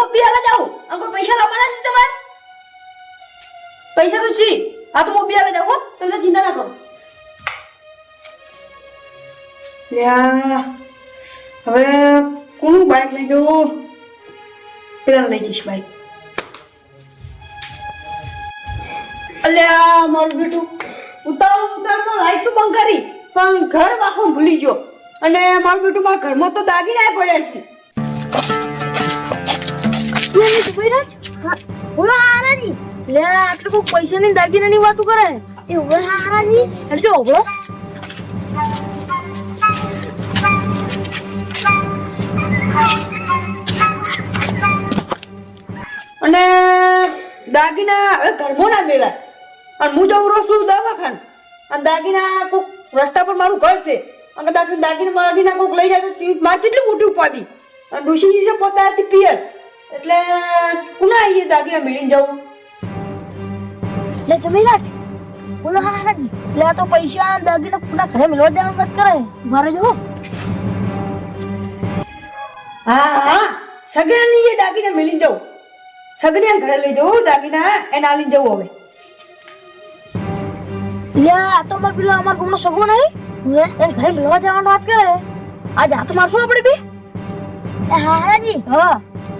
હું બિહાર જાઉં. આ પૈસા લાવવાના છે તમારે? પૈસા તો છે. હા, તો હું હો. તમે ચિંતા ના કરો. હવે કોનું બાઇક લઈ જવું પેલા લઈ જઈશ બાઇક અલ્યા, મારું બેટું ઉતાર ઉતારમાં લાઈટ તો બંધ કરી, પણ ઘર વાખો ભૂલી ગયો. અને મારું બેટું મારા ઘરમાં તો દાગીના પડ્યા છે. બોલો હારાજી. લે આટલું કોઈ પૈસા ની દાગીના ની વાતો કરે. એ ઓળે હારાજી. એટલે જો અને દાગીના હવે ઘરમાં ના મેળાય અને હું જવું રોજ છું દવાખાન. અને દાગીના કોક રસ્તા પર મારું ઘર છે. અને દાગીના દાગીના દાગીના કોક લઈ જાય તો મારે કેટલી મોટી ઉપાધિ? અને ઋષિજી જે પોતા હતી પિયર. એટલે કુના આવીએ દાગીના મેળીને જાઉં? લે તમે રાખ. બોલો હારાજી લે તો પૈસા દાગીના પૂરા ઘરે મિલવા દેવા મત કરે મારે જો હા હા. સગડાની એ દાગીના મેળીને જાઉં. સગડિયા ઘરે લઈ જવું દાગીના. એને આલીને જવું હવે. લે આ તો માર પેલો અમાર ગામનો સગો નહીં. હે? એને ઘરે મિલવા જવાનું વાત કરે. આજ હાથ મારશું આપણે બી? એ જી. હા.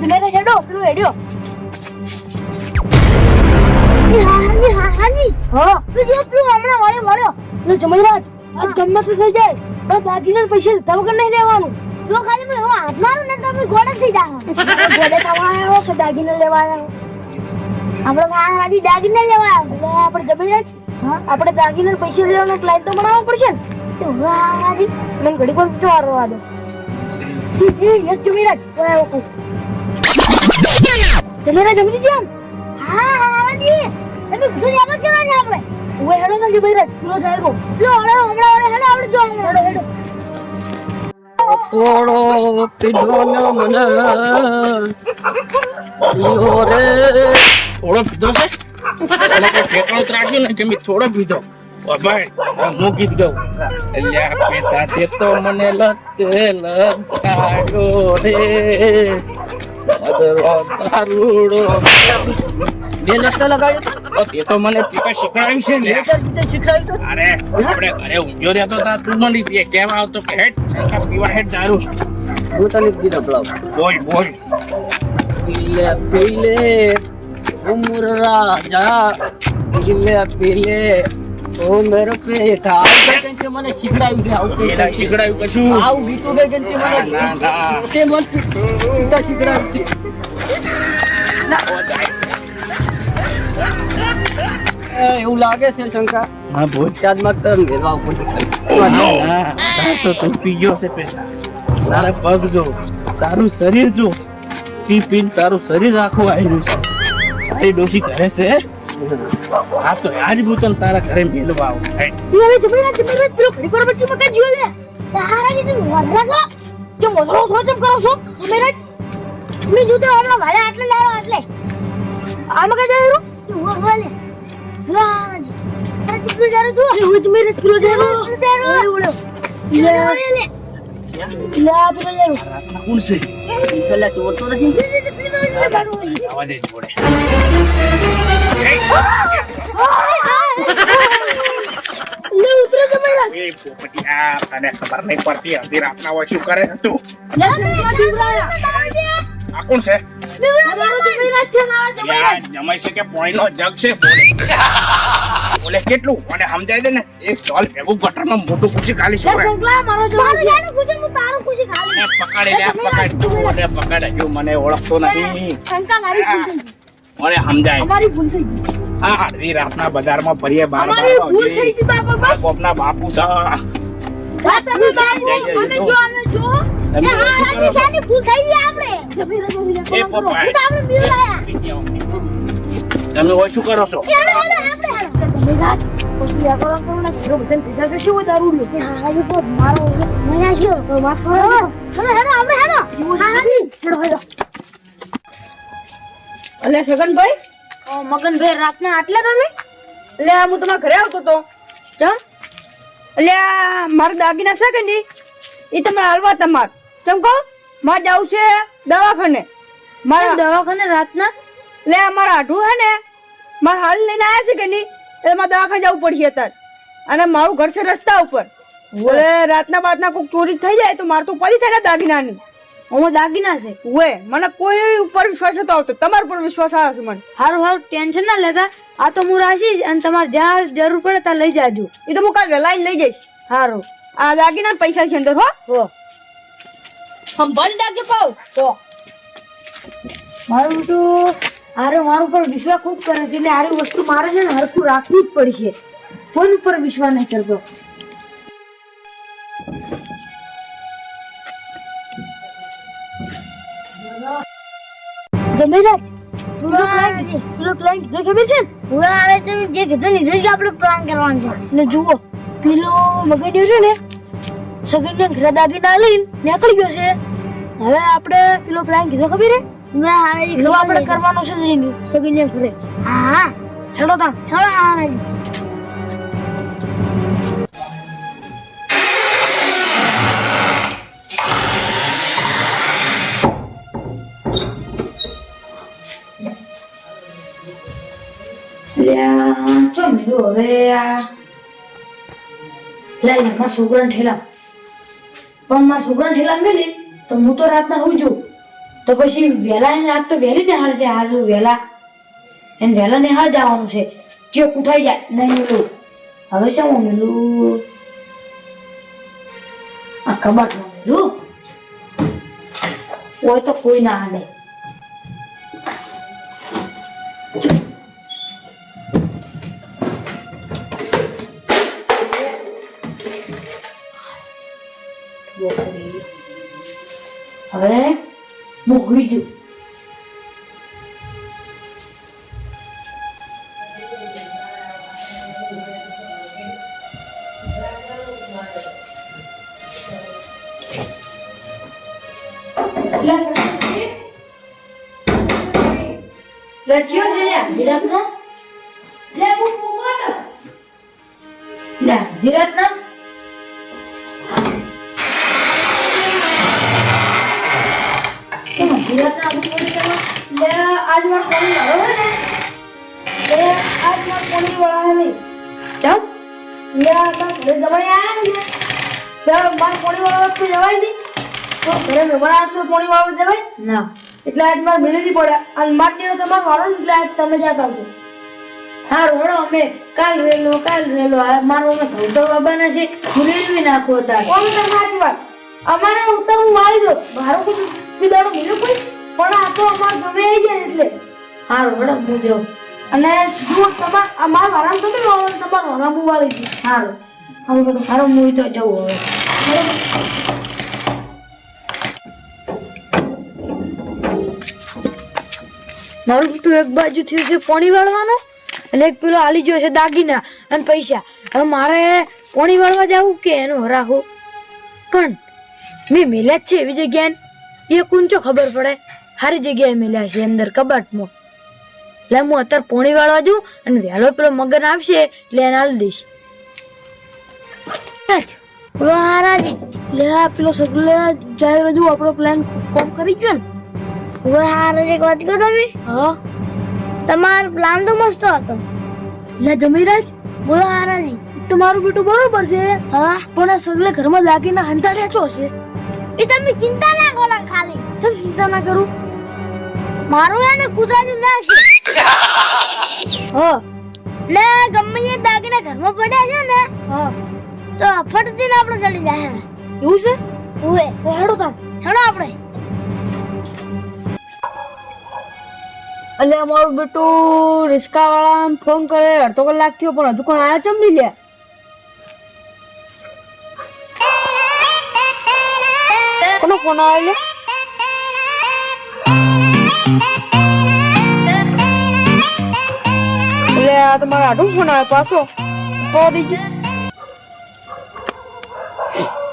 છેડો પેલો હેડ્યો. એ હાની હારાજી હા તું જો. પેલો હમણાં મળ્યો મળ્યો. લે જમૈરાજ આજ ગમે થઈ જાય? પણ બાકીના પૈસા લીધા વગર નહીં લેવાનું તો ખાલી મેં હાથ મારું ને તમે ગોડે થઈ જાઓ. ગોડે ખાવા આવ્યો કે દાગીને લેવા આવ્યો આપણે હારાજી દાગીને લેવા આવ્યો છે. આપણે જમૈરાજ આપણે દાગીને પૈસા લેવાનો પ્લાન તો બનાવવો પડશે ને. તો હારાજી મને ઘડી પર વિચાર રવા દો. એ યસ જમૈરાજ ઓય આવો કુસ જમીરાજ સમજી ગયા હા હારાજી તમે કીધું યાદ જ છે આપણે. ઓય હેડો ને જમીરાજ પેલો જાય રો લો હળો હમણા હળો હેડો, આપણે જો હેડો હેડો. થોડો પીધો ન મને. ઈયો રે. થોડો પીધો છે? એટલે કે કેટલો ત્રાસ્યો ને કે મે થોડો પીધો? ભાઈ હું ગીત ગાઉં? પેતા તે તો મને લતે લતાડો રે. બે લગતા લગાડ્યો તે તો મને શીખવાડ્યું છે ઘરે ઊંઘ્યો રહેતો તા તું મને દે કહેવા આવતો કે પીવા હેડ દારૂ હું તને પીલે પીલે ઓ મેરો પેટા આવું કઈ કંઈ મને શીખડાયું છે આવું શીખડાયું કશું? આવું ગીતું કઈ કંઈ મને. તે મન પિતા શીખડાયું છે. એવું લાગે છે શંકા હા બોલ. માં તર મેળવા પડશે ના. તો તું પી ગયો છે પેલા. તારા પગ જો તારું શરીર જો પી પીને તારું શરીર આખું આવ્યું છે. તારી ડોસી કરે છે હા તો આજ હું તને તારા ઘરે મેલવા આવું. હેડ. હવે જમીરાજ જમીરાજ પેલો ઘડી પર પછી મકા જીવો લે હારાજી તમે વાંદરા છો? કે મોસરો થોડો કેમ કરો છો? જમીરાજ મેં જોતો હમણાં મારે આટલે લાવો આટલે. આ કઈ જાય હું બોલે હારાજી પેલો જારો જો હું જમીરાજ પેલો જારો જારો લે. લે. લે પેલો જારો કોણ છે? પેલા ચોર તો નથી આવા દે જોડે. ખબર નહીં પડતી અડધી રાતના હોય બીવડાયા છે ના કે જગ છે બોલે કેટલું સમજાય દે ને એક ચોલ ભેગું ગટરમાં મોટું ખુશી ખાલી શું કરે પકડે મને ઓળખતો નથી મને સમજાય. અમારી ભૂલ થઈ ગઈ. આ અડધી રાતના બજારમાં ફરીએ બાર અમારી ભૂલ થઈ ગઈ બાપા બસ. કોકના બાપુ સા જા તમે બાપુ મને જો. અમે જો તમે એ હા શું સાની ભૂલ થઈ ગઈ આપણે. એ પપ્પા. આપણે બીવડાયા તમે હોય શું કરો છો? હેડો જમીરાજ પછી આ કરો કરો ના ઘરો બધાને ભેગા કરશે હોય દારૂ લ્યો હા હારાજી તો મારો મને તો માર હેડો હેડો હેડો આપણે હેડો હારાજી હેડો હેડો એટલે સગનભાઈ મગનભાઈ રાતના આટલા તમે એટલે હું તમારા ઘરે આવતો તો. ચમ? એટલે મારા દાગીના છે કે નહીં? એ તમારે હાલવા તમાર. કેમ કહો? મારે જવું છે દવાખાને. મારા દવાખાને રાતના? એટલે મારા આઢું હે ને મારે હાલ લઈને આવ્યા છે કે નહીં? એટલે મારે દવાખાને જવું પડશે અત્યારે. અને મારું ઘર છે રસ્તા ઉપર. એટલે રાતના બાદના કોઈક ચોરી થઈ જાય તો મારે તો પડી થાય ને દાગીનાની. ઓમો દાગીના છે. ઓએ મને કોઈ ઉપર વિશ્વાસ નતો આવતો. તમારા પર વિશ્વાસ આવે છે મને. હારું હારું ટેન્શન ના લેતા. આ તો હું રાખીશ અને તમારે જ્યાં જરૂર પડે ત્યાં લઈ જાજો. એ તો હું કાલે વહેલા લઈ જઈશ. હારું. આ દાગીના પૈસા છે અંદર હો. હો. સંભાળી દાગી કહું તો. મારું તો હારે મારું પર વિશ્વાસ ખૂબ કરે છે. એટલે હારી વસ્તુ મારે છે ને હરખું રાખવી જ પડશે. કોઈ ઉપર વિશ્વાસ નહીં કરતો? પ્લાન પ્લાન કીધો ખબર છે? હવે આવે તમે જે કીધું ને જ આપણે પ્લાન કરવાનો છે. ને જુઓ પેલો મગન્યો છે ને સગનને ઘરે દાગીના લઈને નીકળી ગયો છે. હવે આપણે પેલો પ્લાન કીધો ખબર છે? મેં હારાજી ઘરે આપણે કરવાનો છે જઈને સગનને ઘરે. હા હેડો તા હેડો હારાજી લ્યા ચો મેલું હવે આ લે લે મારા છોકરાને ઠેલા પણ મારા છોકરાને ઠેલા મેલી તો હું તો રાતના હોઈ જઉં તો પછી વહેલા એને રાત તો વહેલી નિહાળ છે હાલ વહેલા એને વહેલા નિહાળ જવાનું છે જો કુઠાઈ જાય નહીં મેલું હવે શું મેલું આ કબાટમાં મેલું હોય તો કોઈ ના હાલે જઉં. લચ્યો છે લે ધીરજ નો લે હું પોપટ લે ધીરજ નો કેમ ધીરજ ના હું પોણી કરવા લે આજ માર પોણી વાળો હે ને લે આજ માર પોણી વાળા હે નહીં ચમ લે આ ઘરે જમાઈ આયા ને લે માર પોણી વાળા વખતે જવાય નહીં તો ઘરે મહેમાન આવે તો પોણી વાળવા જવાય ના એટલે આજ મારે મિલી પડે અને માર ચેડે તમારે વાળો ને એટલે આજ તમે જાતા આવજો હા રોડો અમે કાલ રેલો કાલ રેલો મારો અમે તો બાબાના છે હું રેલવી નાખું વાત અમારે ઉતા હું મારી દો મારો પીદાડો મિલ્યો કોઈ? પણ આ તો અમાર ગમે આવી જાય એટલે. હા મેડમ હું જો અને જો તમાર અમાર વારામ તમે વાળો તમાર વારામ વાળી છે હારું. હવે બધું હારું હું તો જવું હવે. મારું તો એક બાજુ થયું છે પોણી વાળવાનો અને એક પેલો આલી ગયો છે દાગીના અને પૈસા. હવે મારે પોણી વાળવા જવું કે એનું રાખવું પણ મેં મેલ્યા જ છે એવી જગ્યાએ. એ કુંચો ખબર પડે? સારી જગ્યાએ મેલ્યા છે અંદર કબાટમાં. એટલે હું અત્યારે પોણી વાળવા જઉં અને વહેલો પેલો મગન આવશે એટલે એને હાલ દઈશ. પેલો હારાજી. લે આ પેલો સગલે જાય રજુ આપણો પ્લાન કોમ કરી ગયો ને. હવે હારો એક વાત કહો તમે? હા? તમારો પ્લાન તો મસ્ત હતો. લે જમીરાજ બોલો હારાજી. તમારું બેટું બરોબર છે. હા? પણ આ સગલે ઘરમાં લાગીને હંતાડ્યા છો? હશે એ તમે ચિંતા ના કરો ખાલી. તમે ચિંતા ના કરું. મારું એને કુતરાજુ ના છે. હા. ને ગમે એ દાગીના ઘરમાં પડ્યા છે ને, હ. તો ફટતી આપણે ચડી જાય એવું છે? ઓએ તો હેડો તાણ. હેડો આપણે. અલે અમારું બેટું રિક્ષા વાળા ફોન કરે, અડધો કલાક થયો પણ હજુ કોણ આવ્યા ચમ નહીં લે? ફોન આવ્યો લે એટલે આ તમારા આટું ફોન આવે પાછો તો દીજે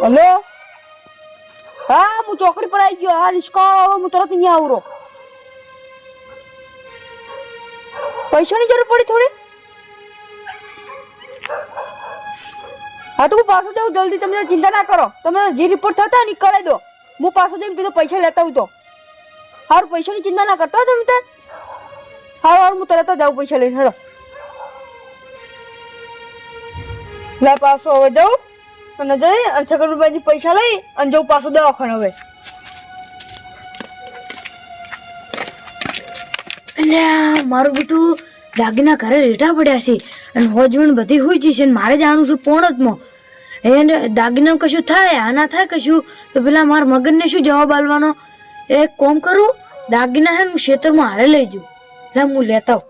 હલો હા હું ચોકડી પર આવી ગયો હા રિસ્કો હું તરત અહીંયા આવરો પૈસાની જરૂર પડી થોડી હા તો હું પાછો જાઉં જલ્દી તમે ચિંતા ના કરો તમે જે રિપોર્ટ થતા ને કરાવી દો હું પાછો જઈને બીજો પૈસા લેતા હું તો હારું, પૈસાની ચિંતા ના કરતા તમે તાર હારું હારું, હું તરત જ આવું પૈસા લઈને, હેડો. લે પાછો હવે જાઉં અને જઈ અને છગનભાઈ પૈસા લઈ અને જવું પાછું દવાખાને હવે. આ મારું બેટું દાગીના ઘરે રેઠા પડ્યા છે અને હોજવણ બધી હોય છે અને મારે જવાનું છે પોણતમાં. હે દાગીના કશું થાય આના થાય કશું, તો પેલા મારા મગનને શું જવાબ આલવાનો એ કોમ કરું? દાગીના હે હું ક્ષેત્રમાં હારે લઈ જઉં. એટલે હું લેતા